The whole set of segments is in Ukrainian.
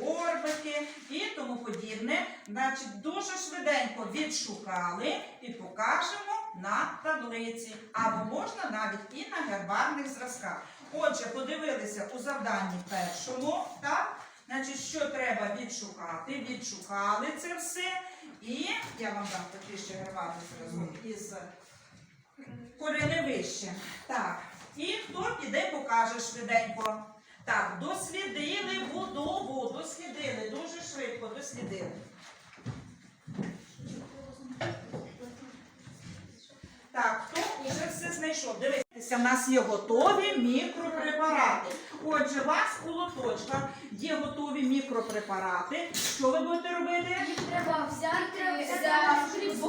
горбики і тому подібне. Значить, дуже швиденько відшукали і покажемо на таблиці. Або можна навіть і на гербарних зразках. Отже, подивилися у завданні першому, так? Значить, що треба відшукати? Відшукали це все. І я вам дам такий ще гербарний зразок із кореневищем. Так, і хто піде, покаже швиденько. Так, дослідили будову, дослідили, дуже швидко дослідили. Так, хто вже все знайшов? Дивіться, в нас є готові мікропрепарати. Отже, у вас у лоточках є готові мікропрепарати. Що ви будете робити? Треба взяти за.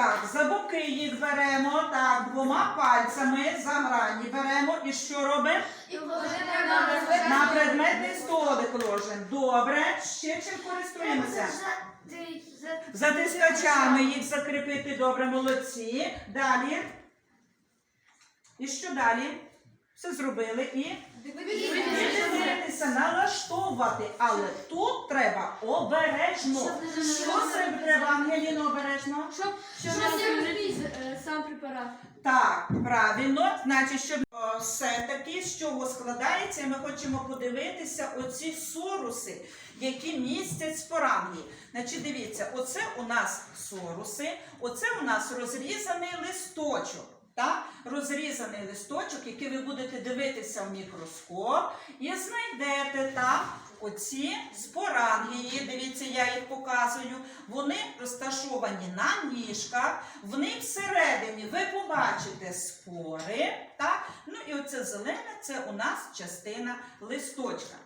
Так, за боки їх беремо, так, двома пальцями за грані беремо. І що робимо? І на предметний столик ложимо. Добре, ще чим користуємося? Затискачами їх закріпити добре, молодці. Далі. І що далі? Все зробили і дивитися, налаштовувати. Але тут треба обережно. Що це Ангеліно, обережно? Щоб не розліз сам препарат. Так, правильно. Значить, щоб о, все-таки з чого складається, ми хочемо подивитися оці соруси, які містять споранги. Значить, дивіться, оце у нас соруси, оце у нас розрізаний листочок. Так? Розрізаний листочок, який ви будете дивитися в мікроскоп, і знайдете там оці спорангії. Дивіться, я їх показую. Вони розташовані на ніжках. В них всередині ви побачите спори. Так? Ну і оце зелене це у нас частина листочка.